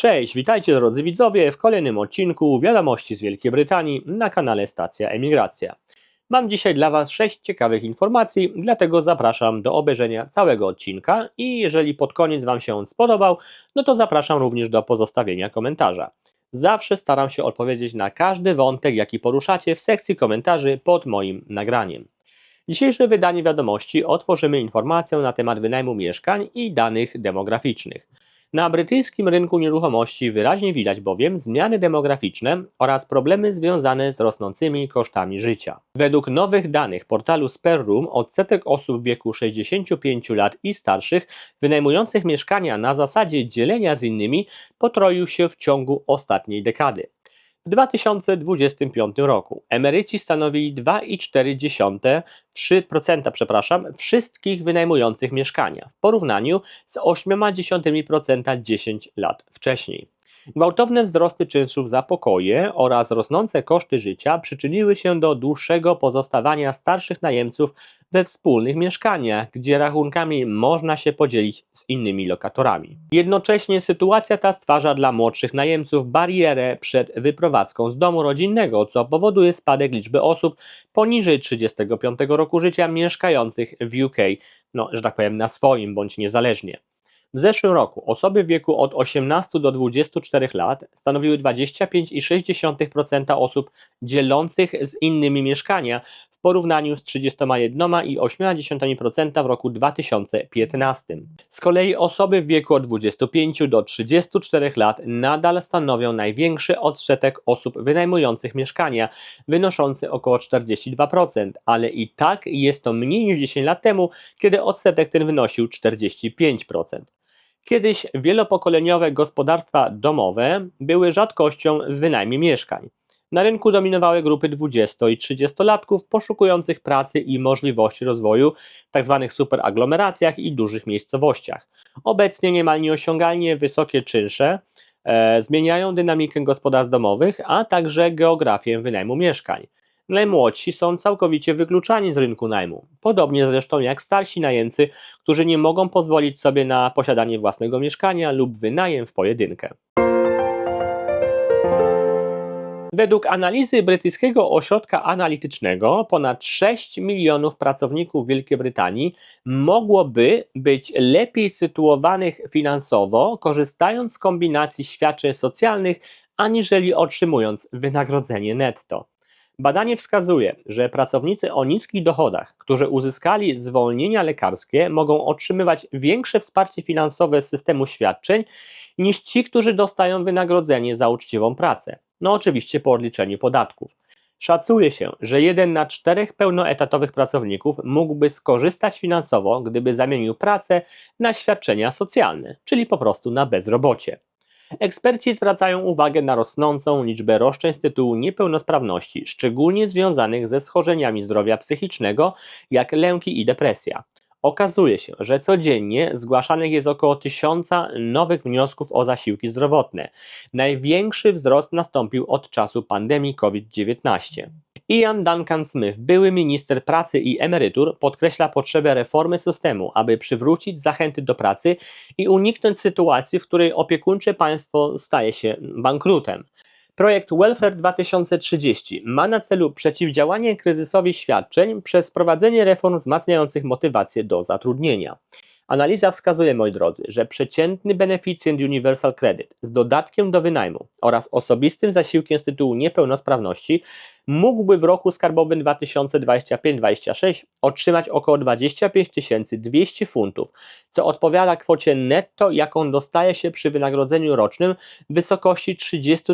Cześć, witajcie drodzy widzowie w kolejnym odcinku Wiadomości z Wielkiej Brytanii na kanale Stacja Emigracja. Mam dzisiaj dla Was sześć ciekawych informacji, dlatego zapraszam do obejrzenia całego odcinka i jeżeli pod koniec Wam się on spodobał, no to zapraszam również do pozostawienia komentarza. Zawsze staram się odpowiedzieć na każdy wątek, jaki poruszacie w sekcji komentarzy pod moim nagraniem. Dzisiejsze wydanie wiadomości otworzymy informacją na temat wynajmu mieszkań i danych demograficznych. Na brytyjskim rynku nieruchomości wyraźnie widać bowiem zmiany demograficzne oraz problemy związane z rosnącymi kosztami życia. Według nowych danych portalu Sperroom odsetek osób w wieku 65 lat i starszych wynajmujących mieszkania na zasadzie dzielenia z innymi potroił się w ciągu ostatniej dekady. W 2025 roku emeryci stanowili 2,4% przepraszam, wszystkich wynajmujących mieszkania w porównaniu z 0,8% 10 lat wcześniej. Gwałtowne wzrosty czynszów za pokoje oraz rosnące koszty życia przyczyniły się do dłuższego pozostawania starszych najemców we wspólnych mieszkaniach, gdzie rachunkami można się podzielić z innymi lokatorami. Jednocześnie sytuacja ta stwarza dla młodszych najemców barierę przed wyprowadzką z domu rodzinnego, co powoduje spadek liczby osób poniżej 35 roku życia mieszkających w UK, no, że tak powiem, na swoim bądź niezależnie. W zeszłym roku osoby w wieku od 18 do 24 lat stanowiły 25,6% osób dzielących z innymi mieszkania w porównaniu z 31,8% w roku 2015. Z kolei osoby w wieku od 25 do 34 lat nadal stanowią największy odsetek osób wynajmujących mieszkania, wynoszący około 42%, ale i tak jest to mniej niż 10 lat temu, kiedy odsetek ten wynosił 45%. Kiedyś wielopokoleniowe gospodarstwa domowe były rzadkością w wynajmie mieszkań. Na rynku dominowały grupy 20 i 30-latków poszukujących pracy i możliwości rozwoju w tzw. Tak superaglomeracjach i dużych miejscowościach. Obecnie niemal nieosiągalnie wysokie czynsze e, zmieniają dynamikę gospodarstw domowych, a także geografię wynajmu mieszkań. Najmłodsi są całkowicie wykluczani z rynku najmu, podobnie zresztą jak starsi najemcy, którzy nie mogą pozwolić sobie na posiadanie własnego mieszkania lub wynajem w pojedynkę. Według analizy brytyjskiego ośrodka analitycznego ponad 6 milionów pracowników Wielkiej Brytanii mogłoby być lepiej sytuowanych finansowo, korzystając z kombinacji świadczeń socjalnych, aniżeli otrzymując wynagrodzenie netto. Badanie wskazuje, że pracownicy o niskich dochodach, którzy uzyskali zwolnienia lekarskie, mogą otrzymywać większe wsparcie finansowe z systemu świadczeń niż ci, którzy dostają wynagrodzenie za uczciwą pracę. No oczywiście po odliczeniu podatków. Szacuje się, że jeden na czterech pełnoetatowych pracowników mógłby skorzystać finansowo, gdyby zamienił pracę na świadczenia socjalne, czyli po prostu na bezrobocie. Eksperci zwracają uwagę na rosnącą liczbę roszczeń z tytułu niepełnosprawności, szczególnie związanych ze schorzeniami zdrowia psychicznego, jak lęki i depresja. Okazuje się, że codziennie zgłaszanych jest około tysiąca nowych wniosków o zasiłki zdrowotne. Największy wzrost nastąpił od czasu pandemii COVID-19. Ian Duncan Smith, były minister pracy i emerytur, podkreśla potrzebę reformy systemu, aby przywrócić zachęty do pracy i uniknąć sytuacji, w której opiekuńcze państwo staje się bankrutem. Projekt Welfare 2030 ma na celu przeciwdziałanie kryzysowi świadczeń przez prowadzenie reform wzmacniających motywację do zatrudnienia. Analiza wskazuje, moi drodzy, że przeciętny beneficjent Universal Credit z dodatkiem do wynajmu oraz osobistym zasiłkiem z tytułu niepełnosprawności mógłby w roku skarbowym 2025-26 otrzymać około 25 200 funtów, co odpowiada kwocie netto, jaką dostaje się przy wynagrodzeniu rocznym w wysokości 30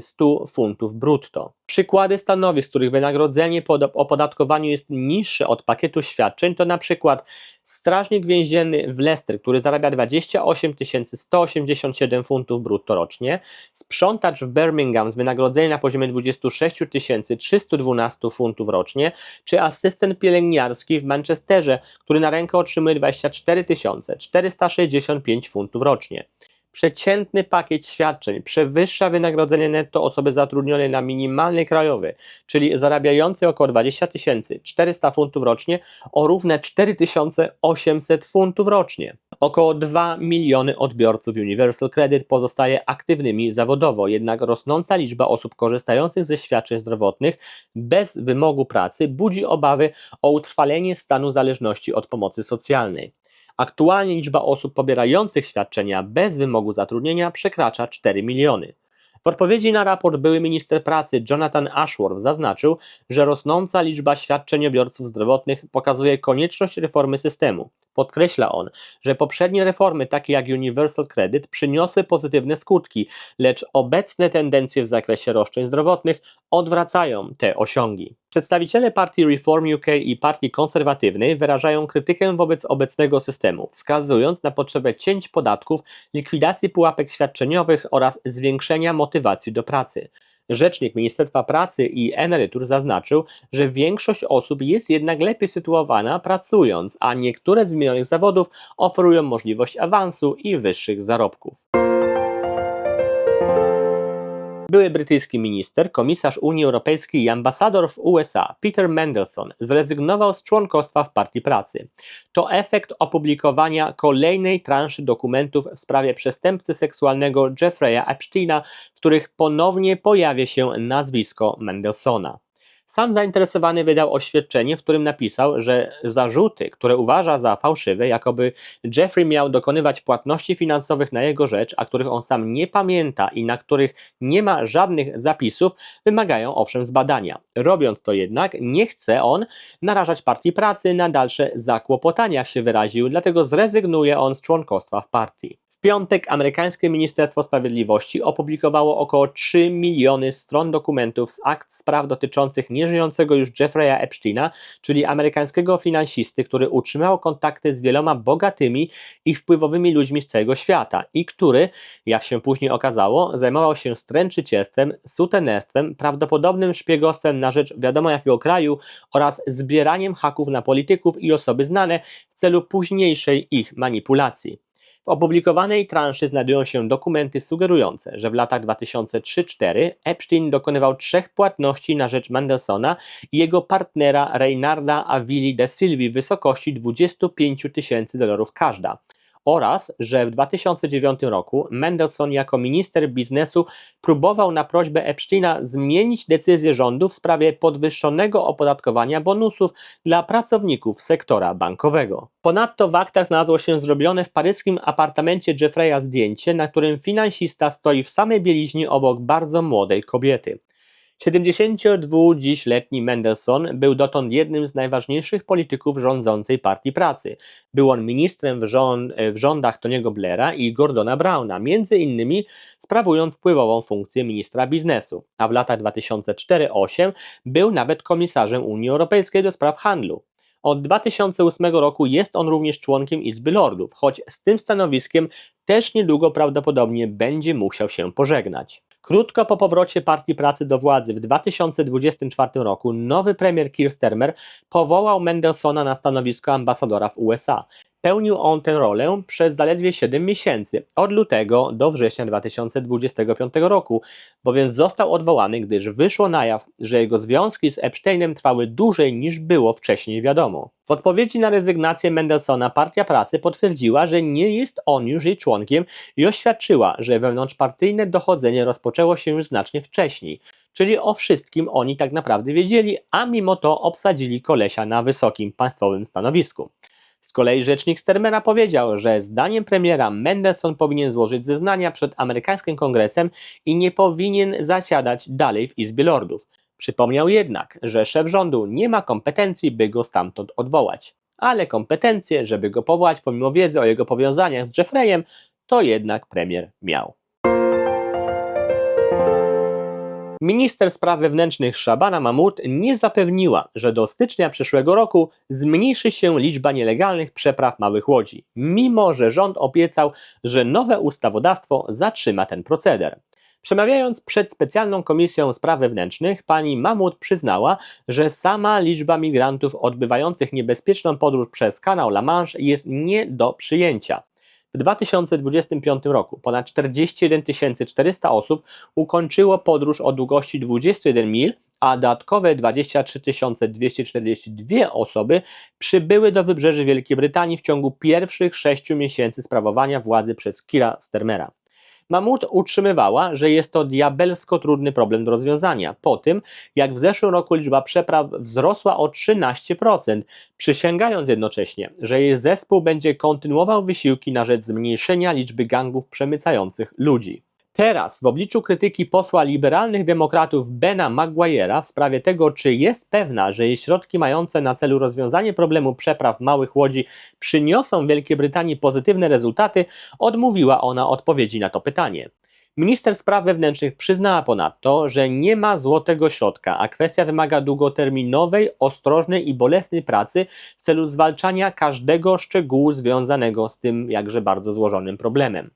100 funtów brutto. Przykłady stanowisk, których wynagrodzenie po opodatkowaniu jest niższe od pakietu świadczeń, to na przykład strażnik więzienny w Leicester, który zarabia 28 187 funtów brutto rocznie, sprzątacz w Birmingham z wynagrodzeniem na poziomie 26 312 funtów rocznie, czy asystent pielęgniarski w Manchesterze, który na rękę otrzymuje 24 465 funtów rocznie. Przeciętny pakiet świadczeń przewyższa wynagrodzenie netto osoby zatrudnionej na minimalny krajowy, czyli zarabiającej około 20 400 funtów rocznie o równe 4800 funtów rocznie. Około 2 miliony odbiorców Universal Credit pozostaje aktywnymi zawodowo, jednak rosnąca liczba osób korzystających ze świadczeń zdrowotnych bez wymogu pracy budzi obawy o utrwalenie stanu zależności od pomocy socjalnej. Aktualnie liczba osób pobierających świadczenia bez wymogu zatrudnienia przekracza 4 miliony. W odpowiedzi na raport były minister pracy Jonathan Ashworth zaznaczył, że rosnąca liczba świadczeniobiorców zdrowotnych pokazuje konieczność reformy systemu. Podkreśla on, że poprzednie reformy, takie jak Universal Credit, przyniosły pozytywne skutki, lecz obecne tendencje w zakresie roszczeń zdrowotnych odwracają te osiągi. Przedstawiciele partii Reform UK i partii konserwatywnej wyrażają krytykę wobec obecnego systemu, wskazując na potrzebę cięć podatków, likwidacji pułapek świadczeniowych oraz zwiększenia motywacji do pracy. Rzecznik Ministerstwa Pracy i Emerytur zaznaczył, że większość osób jest jednak lepiej sytuowana pracując, a niektóre z wymienionych zawodów oferują możliwość awansu i wyższych zarobków. Były brytyjski minister, komisarz Unii Europejskiej i ambasador w USA Peter Mandelson zrezygnował z członkostwa w Partii Pracy. To efekt opublikowania kolejnej transzy dokumentów w sprawie przestępcy seksualnego Jeffrey'a Epsteina, w których ponownie pojawia się nazwisko Mendelsona. Sam zainteresowany wydał oświadczenie, w którym napisał, że zarzuty, które uważa za fałszywe, jakoby Jeffrey miał dokonywać płatności finansowych na jego rzecz, a których on sam nie pamięta i na których nie ma żadnych zapisów, wymagają owszem zbadania. Robiąc to jednak, nie chce on narażać partii pracy na dalsze zakłopotania, się wyraził, dlatego zrezygnuje on z członkostwa w partii piątek amerykańskie Ministerstwo Sprawiedliwości opublikowało około 3 miliony stron dokumentów z akt spraw dotyczących nieżyjącego już Jeffrey'a Epsteina, czyli amerykańskiego finansisty, który utrzymał kontakty z wieloma bogatymi i wpływowymi ludźmi z całego świata i który, jak się później okazało, zajmował się stręczycielstwem, sutenerstwem, prawdopodobnym szpiegostwem na rzecz wiadomo jakiego kraju oraz zbieraniem haków na polityków i osoby znane w celu późniejszej ich manipulacji. W opublikowanej transzy znajdują się dokumenty sugerujące, że w latach 2003-2004 Epstein dokonywał trzech płatności na rzecz Mendelsona i jego partnera Reynarda Avili de Silvi w wysokości 25 tysięcy dolarów każda oraz że w 2009 roku Mendelssohn jako minister biznesu próbował na prośbę Epsteina zmienić decyzję rządu w sprawie podwyższonego opodatkowania bonusów dla pracowników sektora bankowego. Ponadto w aktach znalazło się zrobione w paryskim apartamencie Jeffreya zdjęcie, na którym finansista stoi w samej bieliźnie obok bardzo młodej kobiety. 72-dziś-letni Mendelssohn był dotąd jednym z najważniejszych polityków rządzącej Partii Pracy. Był on ministrem w, rząd, w rządach Tony'ego Blaira i Gordona Browna, między innymi sprawując wpływową funkcję ministra biznesu, a w latach 2004-2008 był nawet komisarzem Unii Europejskiej do spraw handlu. Od 2008 roku jest on również członkiem Izby Lordów, choć z tym stanowiskiem też niedługo prawdopodobnie będzie musiał się pożegnać. Krótko po powrocie Partii Pracy do władzy w 2024 roku nowy premier Keir Starmer powołał Mendelsona na stanowisko ambasadora w USA. Pełnił on tę rolę przez zaledwie 7 miesięcy, od lutego do września 2025 roku, bowiem został odwołany, gdyż wyszło na jaw, że jego związki z Epsteinem trwały dłużej niż było wcześniej wiadomo. W odpowiedzi na rezygnację Mendelsona Partia Pracy potwierdziła, że nie jest on już jej członkiem i oświadczyła, że wewnątrzpartyjne dochodzenie rozpoczęło się już znacznie wcześniej. Czyli o wszystkim oni tak naprawdę wiedzieli, a mimo to obsadzili kolesia na wysokim państwowym stanowisku. Z kolei rzecznik Stermera powiedział, że zdaniem premiera Mendelssohn powinien złożyć zeznania przed amerykańskim kongresem i nie powinien zasiadać dalej w Izbie Lordów. Przypomniał jednak, że szef rządu nie ma kompetencji, by go stamtąd odwołać. Ale kompetencje, żeby go powołać pomimo wiedzy o jego powiązaniach z Jeffreyem, to jednak premier miał. Minister spraw wewnętrznych Shabana Mahmoud nie zapewniła, że do stycznia przyszłego roku zmniejszy się liczba nielegalnych przepraw małych łodzi, mimo że rząd obiecał, że nowe ustawodawstwo zatrzyma ten proceder. Przemawiając przed specjalną komisją spraw wewnętrznych, pani Mahmoud przyznała, że sama liczba migrantów odbywających niebezpieczną podróż przez kanał La Manche jest nie do przyjęcia. W 2025 roku ponad 41 400 osób ukończyło podróż o długości 21 mil, a dodatkowe 23 242 osoby przybyły do wybrzeży Wielkiej Brytanii w ciągu pierwszych 6 miesięcy sprawowania władzy przez Kira Starmera. Mamut utrzymywała, że jest to diabelsko trudny problem do rozwiązania, po tym jak w zeszłym roku liczba przepraw wzrosła o 13%, przysięgając jednocześnie, że jej zespół będzie kontynuował wysiłki na rzecz zmniejszenia liczby gangów przemycających ludzi. Teraz, w obliczu krytyki posła liberalnych demokratów Bena Maguire'a w sprawie tego, czy jest pewna, że jej środki mające na celu rozwiązanie problemu przepraw małych łodzi przyniosą Wielkiej Brytanii pozytywne rezultaty, odmówiła ona odpowiedzi na to pytanie. Minister Spraw Wewnętrznych przyznała ponadto, że nie ma złotego środka, a kwestia wymaga długoterminowej, ostrożnej i bolesnej pracy w celu zwalczania każdego szczegółu związanego z tym jakże bardzo złożonym problemem.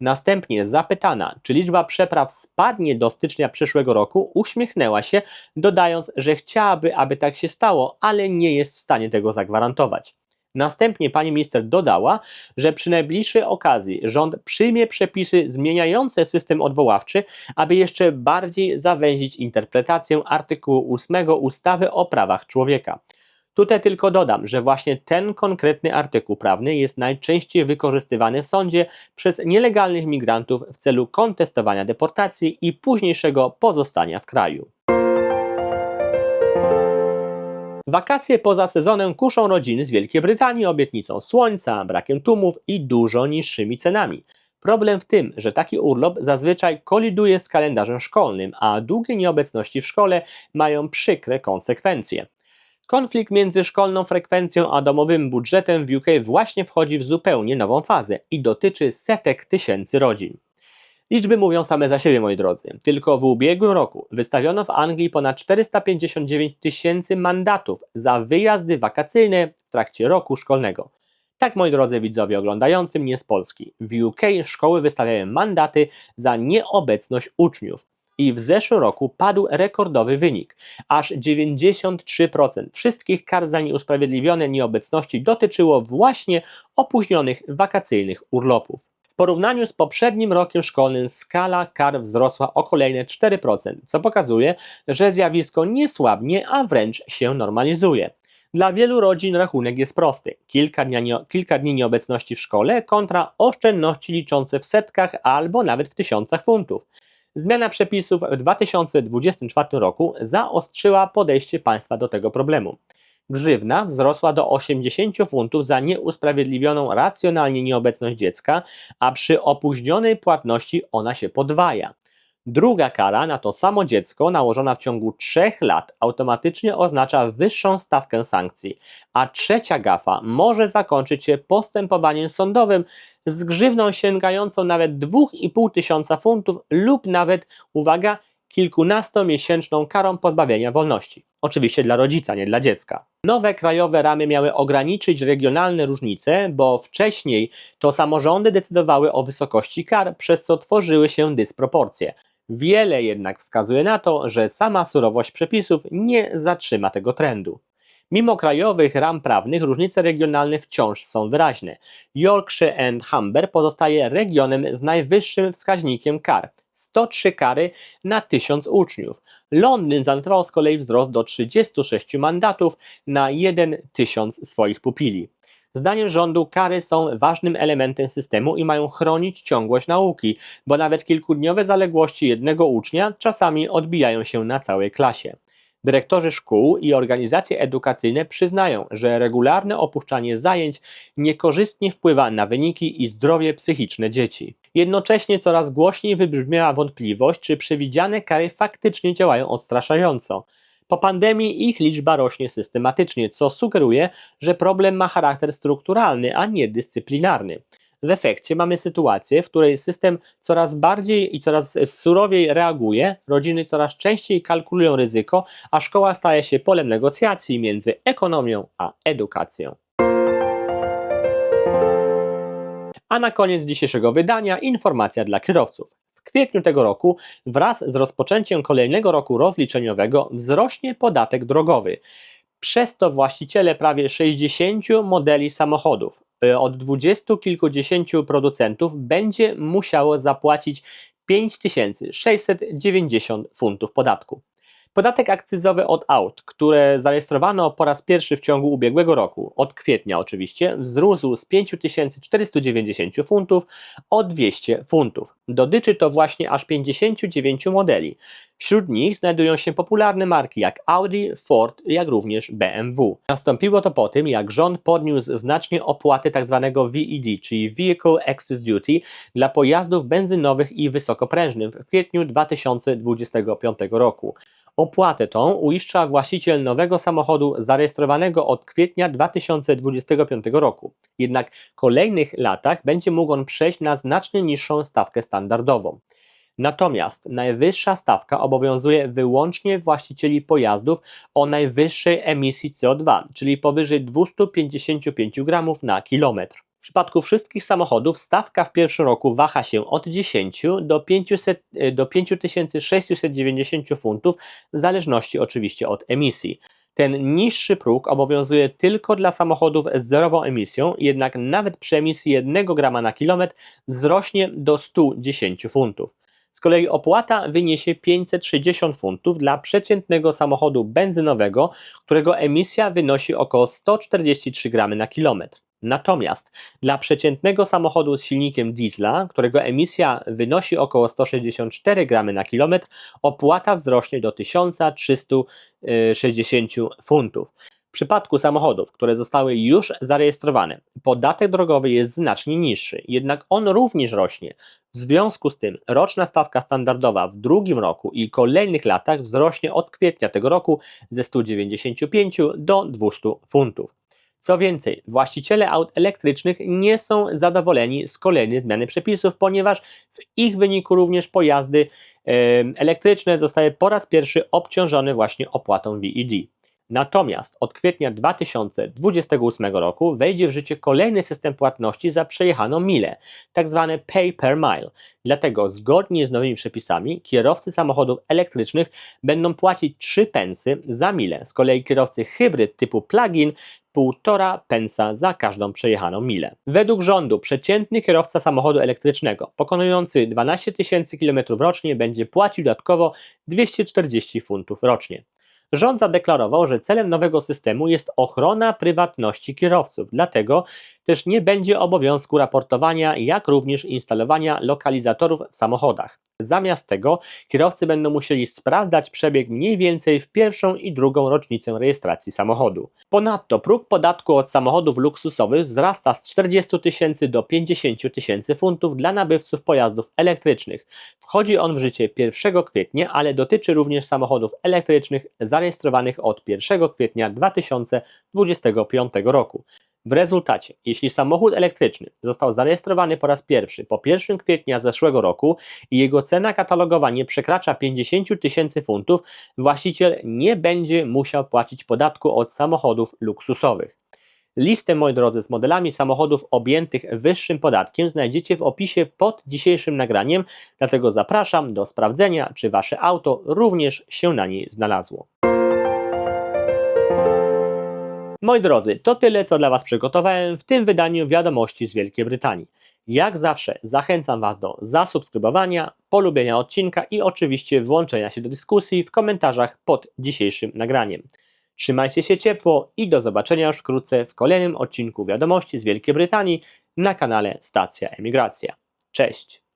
Następnie zapytana, czy liczba przepraw spadnie do stycznia przyszłego roku, uśmiechnęła się, dodając, że chciałaby, aby tak się stało, ale nie jest w stanie tego zagwarantować. Następnie pani minister dodała, że przy najbliższej okazji rząd przyjmie przepisy zmieniające system odwoławczy, aby jeszcze bardziej zawęzić interpretację artykułu 8 ustawy o prawach człowieka. Tutaj tylko dodam, że właśnie ten konkretny artykuł prawny jest najczęściej wykorzystywany w sądzie przez nielegalnych migrantów w celu kontestowania deportacji i późniejszego pozostania w kraju. Wakacje poza sezonem kuszą rodziny z Wielkiej Brytanii obietnicą słońca, brakiem tłumów i dużo niższymi cenami. Problem w tym, że taki urlop zazwyczaj koliduje z kalendarzem szkolnym, a długie nieobecności w szkole mają przykre konsekwencje. Konflikt między szkolną frekwencją a domowym budżetem w UK właśnie wchodzi w zupełnie nową fazę i dotyczy setek tysięcy rodzin. Liczby mówią same za siebie, moi drodzy. Tylko w ubiegłym roku wystawiono w Anglii ponad 459 tysięcy mandatów za wyjazdy wakacyjne w trakcie roku szkolnego. Tak, moi drodzy widzowie oglądający mnie z Polski, w UK szkoły wystawiają mandaty za nieobecność uczniów i w zeszłym roku padł rekordowy wynik. Aż 93% wszystkich kar za nieusprawiedliwione nieobecności dotyczyło właśnie opóźnionych wakacyjnych urlopów. W porównaniu z poprzednim rokiem szkolnym skala kar wzrosła o kolejne 4%, co pokazuje, że zjawisko nie słabnie, a wręcz się normalizuje. Dla wielu rodzin rachunek jest prosty. Kilka, dnia, kilka dni nieobecności w szkole kontra oszczędności liczące w setkach albo nawet w tysiącach funtów. Zmiana przepisów w 2024 roku zaostrzyła podejście państwa do tego problemu. Grzywna wzrosła do 80 funtów za nieusprawiedliwioną racjonalnie nieobecność dziecka, a przy opóźnionej płatności ona się podwaja. Druga kara na to samo dziecko nałożona w ciągu 3 lat automatycznie oznacza wyższą stawkę sankcji, a trzecia gafa może zakończyć się postępowaniem sądowym z grzywną sięgającą nawet 2,5 tysiąca funtów lub nawet, uwaga, kilkunastomiesięczną karą pozbawienia wolności. Oczywiście dla rodzica, nie dla dziecka. Nowe krajowe ramy miały ograniczyć regionalne różnice, bo wcześniej to samorządy decydowały o wysokości kar, przez co tworzyły się dysproporcje. Wiele jednak wskazuje na to, że sama surowość przepisów nie zatrzyma tego trendu. Mimo krajowych ram prawnych różnice regionalne wciąż są wyraźne. Yorkshire and Humber pozostaje regionem z najwyższym wskaźnikiem kar 103 kary na 1000 uczniów. Londyn zanotował z kolei wzrost do 36 mandatów na 1 tysiąc swoich pupili. Zdaniem rządu kary są ważnym elementem systemu i mają chronić ciągłość nauki, bo nawet kilkudniowe zaległości jednego ucznia czasami odbijają się na całej klasie. Dyrektorzy szkół i organizacje edukacyjne przyznają, że regularne opuszczanie zajęć niekorzystnie wpływa na wyniki i zdrowie psychiczne dzieci. Jednocześnie coraz głośniej wybrzmiała wątpliwość, czy przewidziane kary faktycznie działają odstraszająco. Po pandemii ich liczba rośnie systematycznie, co sugeruje, że problem ma charakter strukturalny, a nie dyscyplinarny. W efekcie mamy sytuację, w której system coraz bardziej i coraz surowiej reaguje, rodziny coraz częściej kalkulują ryzyko, a szkoła staje się polem negocjacji między ekonomią a edukacją. A na koniec dzisiejszego wydania informacja dla kierowców. W kwietniu tego roku wraz z rozpoczęciem kolejnego roku rozliczeniowego wzrośnie podatek drogowy. Przez to właściciele prawie 60 modeli samochodów e, od dwudziestu kilkudziesięciu producentów będzie musiało zapłacić 5690 funtów podatku. Podatek akcyzowy od aut, które zarejestrowano po raz pierwszy w ciągu ubiegłego roku, od kwietnia oczywiście, wzrósł z 5490 funtów o 200 funtów. Dotyczy to właśnie aż 59 modeli. Wśród nich znajdują się popularne marki jak Audi, Ford, jak również BMW. Nastąpiło to po tym, jak rząd podniósł znacznie opłaty tzw. VED, czyli Vehicle Access Duty, dla pojazdów benzynowych i wysokoprężnych w kwietniu 2025 roku. Opłatę tą uiszcza właściciel nowego samochodu zarejestrowanego od kwietnia 2025 roku. Jednak w kolejnych latach będzie mógł on przejść na znacznie niższą stawkę standardową. Natomiast najwyższa stawka obowiązuje wyłącznie właścicieli pojazdów o najwyższej emisji CO2, czyli powyżej 255 gramów na kilometr. W przypadku wszystkich samochodów stawka w pierwszym roku waha się od 10 do, 500, do 5690 funtów, w zależności oczywiście od emisji. Ten niższy próg obowiązuje tylko dla samochodów z zerową emisją, jednak nawet przy emisji 1 grama na kilometr wzrośnie do 110 funtów. Z kolei opłata wyniesie 560 funtów dla przeciętnego samochodu benzynowego, którego emisja wynosi około 143 gramy na kilometr. Natomiast dla przeciętnego samochodu z silnikiem diesla, którego emisja wynosi około 164 gramy na kilometr, opłata wzrośnie do 1360 funtów. W przypadku samochodów, które zostały już zarejestrowane, podatek drogowy jest znacznie niższy, jednak on również rośnie. W związku z tym roczna stawka standardowa w drugim roku i kolejnych latach wzrośnie od kwietnia tego roku ze 195 do 200 funtów. Co więcej, właściciele aut elektrycznych nie są zadowoleni z kolejnej zmiany przepisów, ponieważ w ich wyniku również pojazdy elektryczne zostały po raz pierwszy obciążone właśnie opłatą VED. Natomiast od kwietnia 2028 roku wejdzie w życie kolejny system płatności za przejechaną milę. Tak pay per mile. Dlatego zgodnie z nowymi przepisami kierowcy samochodów elektrycznych będą płacić 3 pensy za milę, z kolei kierowcy hybryd typu plug-in 1,5 pensa za każdą przejechaną milę. Według rządu przeciętny kierowca samochodu elektrycznego pokonujący 12 tysięcy km rocznie będzie płacił dodatkowo 240 funtów rocznie. Rząd zadeklarował, że celem nowego systemu jest ochrona prywatności kierowców, dlatego też nie będzie obowiązku raportowania, jak również instalowania lokalizatorów w samochodach. Zamiast tego kierowcy będą musieli sprawdzać przebieg mniej więcej w pierwszą i drugą rocznicę rejestracji samochodu. Ponadto próg podatku od samochodów luksusowych wzrasta z 40 tysięcy do 50 tysięcy funtów dla nabywców pojazdów elektrycznych. Wchodzi on w życie 1 kwietnia, ale dotyczy również samochodów elektrycznych zarejestrowanych od 1 kwietnia 2025 roku. W rezultacie, jeśli samochód elektryczny został zarejestrowany po raz pierwszy po 1 kwietnia zeszłego roku i jego cena katalogowa nie przekracza 50 tysięcy funtów, właściciel nie będzie musiał płacić podatku od samochodów luksusowych. Listę, moi drodzy, z modelami samochodów objętych wyższym podatkiem znajdziecie w opisie pod dzisiejszym nagraniem, dlatego zapraszam do sprawdzenia, czy Wasze auto również się na niej znalazło. Moi drodzy, to tyle, co dla Was przygotowałem w tym wydaniu wiadomości z Wielkiej Brytanii. Jak zawsze zachęcam Was do zasubskrybowania, polubienia odcinka i oczywiście włączenia się do dyskusji w komentarzach pod dzisiejszym nagraniem. Trzymajcie się ciepło i do zobaczenia już wkrótce w kolejnym odcinku wiadomości z Wielkiej Brytanii na kanale Stacja Emigracja. Cześć!